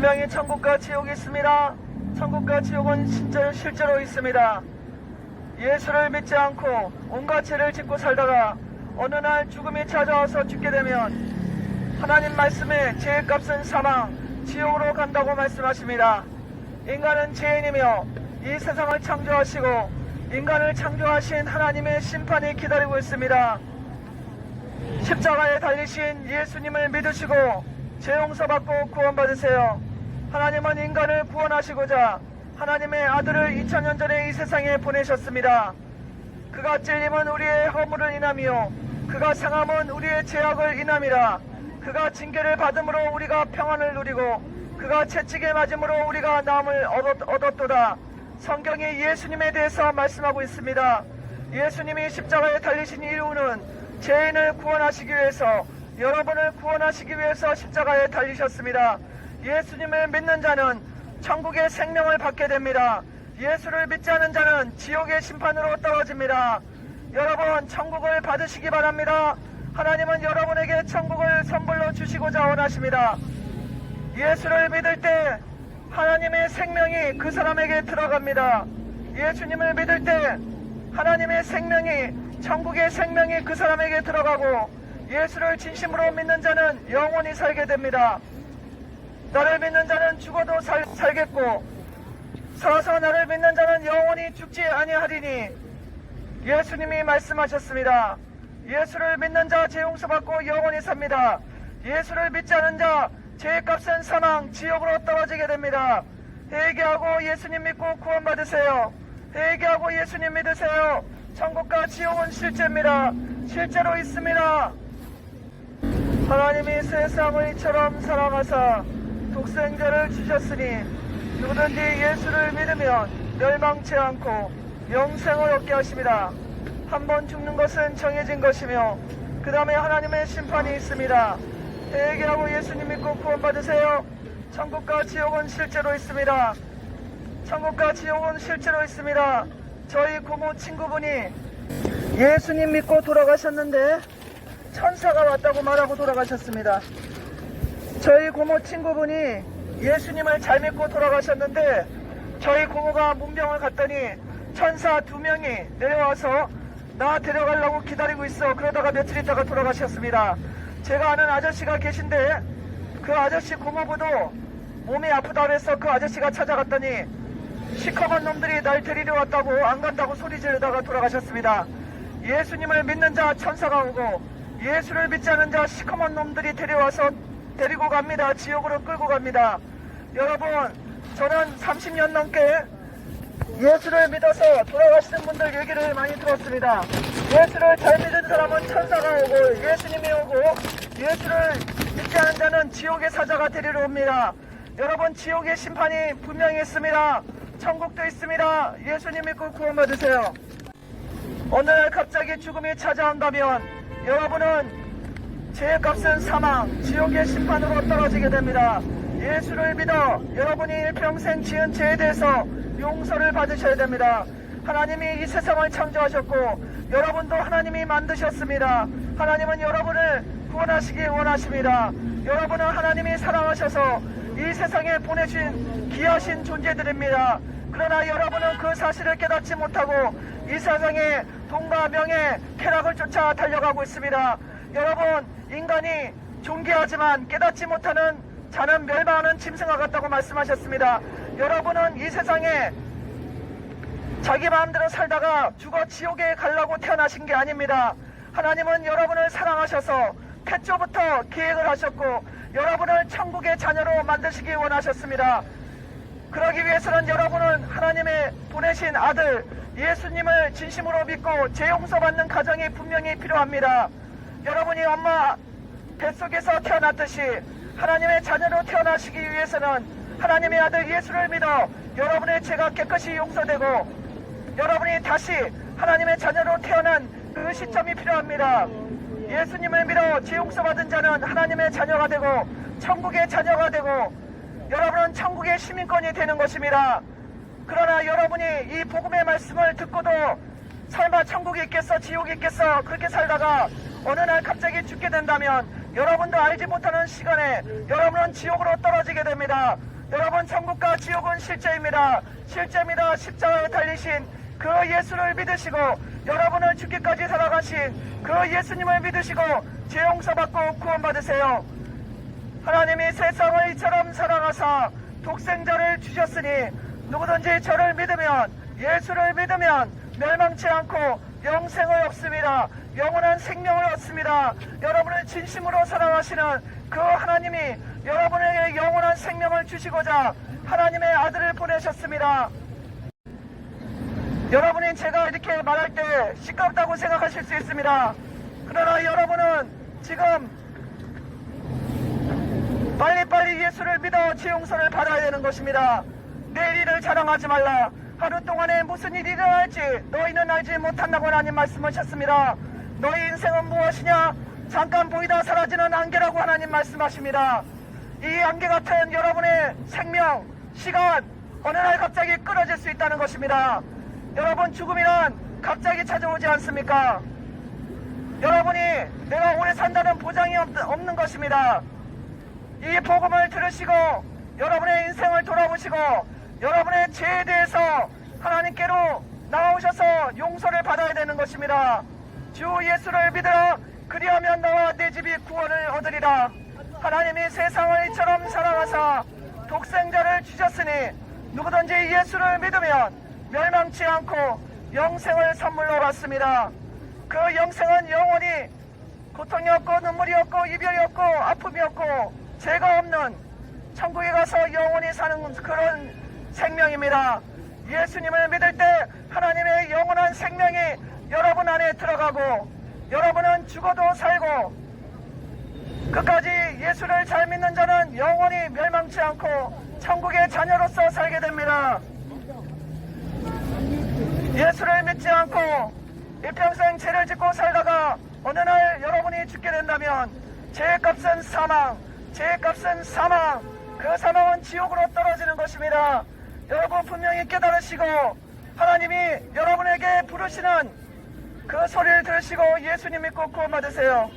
분명히 천국과 지옥이 있습니다. 천국과 지옥은 실제로, 실제로 있습니다. 예수를 믿지 않고 온갖 죄를 짓고 살다가 어느 날 죽음이 찾아와서 죽게 되면 하나님 말씀에 죄의 값은 사망, 지옥으로 간다고 말씀하십니다. 인간은 죄인이며 이 세상을 창조하시고 인간을 창조하신 하나님의 심판이 기다리고 있습니다. 십자가에 달리신 예수님을 믿으시고 죄 용서받고 구원받으세요. 하나님은 인간을 구원하시고자 하나님의 아들을 2000년 전에 이 세상에 보내셨습니다. 그가 찔림은 우리의 허물을 인함이요. 그가 상함은 우리의 죄악을 인함이라. 그가 징계를 받음으로 우리가 평안을 누리고 그가 채찍에 맞음으로 우리가 나음을 얻었, 얻었도다. 성경이 예수님에 대해서 말씀하고 있습니다. 예수님이 십자가에 달리신 이유는 죄인을 구원하시기 위해서 여러분을 구원하시기 위해서 십자가에 달리셨습니다 예수님을 믿는 자는 천국의 생명을 받게 됩니다. 예수를 믿지 않은 자는 지옥의 심판으로 떨어집니다. 여러분, 천국을 받으시기 바랍니다. 하나님은 여러분에게 천국을 선물로 주시고자 원하십니다. 예수를 믿을 때 하나님의 생명이 그 사람에게 들어갑니다. 예수님을 믿을 때 하나님의 생명이 천국의 생명이 그 사람에게 들어가고 예수를 진심으로 믿는 자는 영원히 살게 됩니다. 나를 믿는 자는 죽어도 살, 살겠고 살아서 나를 믿는 자는 영원히 죽지 아니하리니 예수님이 말씀하셨습니다. 예수를 믿는 자 죄용서받고 영원히 삽니다. 예수를 믿지 않은 자 죄값은 사망 지옥으로 떨어지게 됩니다. 회개하고 예수님 믿고 구원받으세요. 회개하고 예수님 믿으세요. 천국과 지옥은 실제입니다. 실제로 있습니다. 하나님이 세상을 이처럼 사랑하사 독생자를 주셨으니 누구든지 예수를 믿으면 멸망치 않고 영생을 얻게 하십니다. 한 번 죽는 것은 정해진 것이며 그 다음에 하나님의 심판이 있습니다. 회개하고 예수님 믿고 구원받으세요. 천국과 지옥은 실제로 있습니다. 천국과 지옥은 실제로 있습니다. 저희 고모 친구분이 예수님 믿고 돌아가셨는데 천사가 왔다고 말하고 돌아가셨습니다. 저희 고모 친구분이 예수님을 잘 믿고 돌아가셨는데 저희 고모가 문병을 갔더니 천사 두 명이 내려와서 나 데려가려고 기다리고 있어 그러다가 며칠 있다가 돌아가셨습니다. 제가 아는 아저씨가 계신데 그 아저씨 고모부도 몸이 아프다 그래서 그 아저씨가 찾아갔더니 시커먼 놈들이 날 데리러 왔다고 안 간다고 소리 지르다가 돌아가셨습니다. 예수님을 믿는 자 천사가 오고 예수를 믿지 않은 자 시커먼 놈들이 데려와서 데리고 갑니다. 지옥으로 끌고 갑니다. 여러분, 저는 30년 넘게 예수를 믿어서 돌아가시는 분들 얘기를 많이 들었습니다. 예수를 잘 믿은 사람은 천사가 오고 예수님이 오고 예수를 믿지 않은 자는 지옥의 사자가 데리러 옵니다. 여러분, 지옥의 심판이 분명히 있습니다. 천국도 있습니다. 예수님 믿고 구원받으세요. 오늘 갑자기 죽음이 찾아온다면 여러분은 죄의 값은 사망, 지옥의 심판으로 떨어지게 됩니다. 예수를 믿어 여러분이 일평생 지은 죄에 대해서 용서를 받으셔야 됩니다. 하나님이 이 세상을 창조하셨고 여러분도 하나님이 만드셨습니다. 하나님은 여러분을 구원하시기 원하십니다. 여러분은 하나님이 사랑하셔서 이 세상에 보내신 귀하신 존재들입니다. 그러나 여러분은 그 사실을 깨닫지 못하고 이 세상에 돈과 명예, 쾌락을 쫓아 달려가고 있습니다. 여러분, 인간이 존귀하지만 깨닫지 못하는 자는 멸망하는 짐승과 같다고 말씀하셨습니다. 여러분은 이 세상에 자기 마음대로 살다가 죽어 지옥에 가려고 태어나신 게 아닙니다. 하나님은 여러분을 사랑하셔서 태초부터 계획을 하셨고 여러분을 천국의 자녀로 만드시기 원하셨습니다. 그러기 위해서는 여러분은 하나님의 보내신 아들 예수님을 진심으로 믿고 재용서받는 가정이 분명히 필요합니다. 여러분이 엄마 뱃속에서 태어났듯이 하나님의 자녀로 태어나시기 위해서는 하나님의 아들 예수를 믿어 여러분의 죄가 깨끗이 용서되고 여러분이 다시 하나님의 자녀로 태어난 그 시점이 필요합니다. 예수님을 믿어 죄 용서받은 자는 하나님의 자녀가 되고 천국의 자녀가 되고 여러분은 천국의 시민권이 되는 것입니다. 그러나 여러분이 이 복음의 말씀을 듣고도 설마 천국이 있겠어 지옥이 있겠어 그렇게 살다가 어느 날 갑자기 죽게 된다면 여러분도 알지 못하는 시간에 여러분은 지옥으로 떨어지게 됩니다. 여러분 천국과 지옥은 실제입니다. 실제입니다. 십자가에 달리신 그 예수를 믿으시고 여러분을 죽기까지 살아가신 그 예수님을 믿으시고 죄 용서받고 구원받으세요. 하나님이 세상을 이처럼 사랑하사 독생자를 주셨으니 누구든지 저를 믿으면 예수를 믿으면 멸망치 않고 영생을 얻습니다. 영원한 생명을 얻습니다. 여러분을 진심으로 사랑하시는 그 하나님이 여러분에게 영원한 생명을 주시고자 하나님의 아들을 보내셨습니다. 여러분이 제가 이렇게 말할 때 시끄럽다고 생각하실 수 있습니다. 그러나 여러분은 지금 빨리빨리 예수를 믿어 지용서를 받아야 되는 것입니다. 내일 일을 자랑하지 말라. 하루 동안에 무슨 일이 일어날지 너희는 알지 못한다고 하나님 말씀하셨습니다. 너희 인생은 무엇이냐? 잠깐 보이다 사라지는 안개라고 하나님 말씀하십니다. 이 안개 같은 여러분의 생명, 시간, 어느 날 갑자기 끊어질 수 있다는 것입니다. 여러분 죽음이란 갑자기 찾아오지 않습니까? 여러분이 내가 오래 산다는 보장이 없, 없는 것입니다. 이 복음을 들으시고 여러분의 인생을 돌아보시고 여러분의 죄에 대해서 하나님께로 나오셔서 용서를 받아야 되는 것입니다. 주 예수를 믿으라 그리하면 너와 내 집이 구원을 얻으리라. 하나님이 세상을 이처럼 사랑하사 독생자를 주셨으니 누구든지 예수를 믿으면 멸망치 않고 영생을 선물로 받습니다. 그 영생은 영원히 고통이 없고 눈물이 없고 이별이 없고 아픔이 없고 죄가 없는 천국에 가서 영원히 사는 그런 생명입니다. 예수님을 믿을 때 하나님의 영원한 생명이 여러분 안에 들어가고 여러분은 죽어도 살고 끝까지 예수를 잘 믿는 자는 영원히 멸망치 않고 천국의 자녀로서 살게 됩니다. 예수를 믿지 않고 일평생 죄를 짓고 살다가 어느 날 여러분이 죽게 된다면 죄의 값은 사망, 죄의 값은 사망, 그 사망은 지옥으로 떨어지는 것입니다. 여러분 분명히 깨달으시고 하나님이 여러분에게 부르시는 그 소리를 들으시고 예수님 믿고 구원받으세요.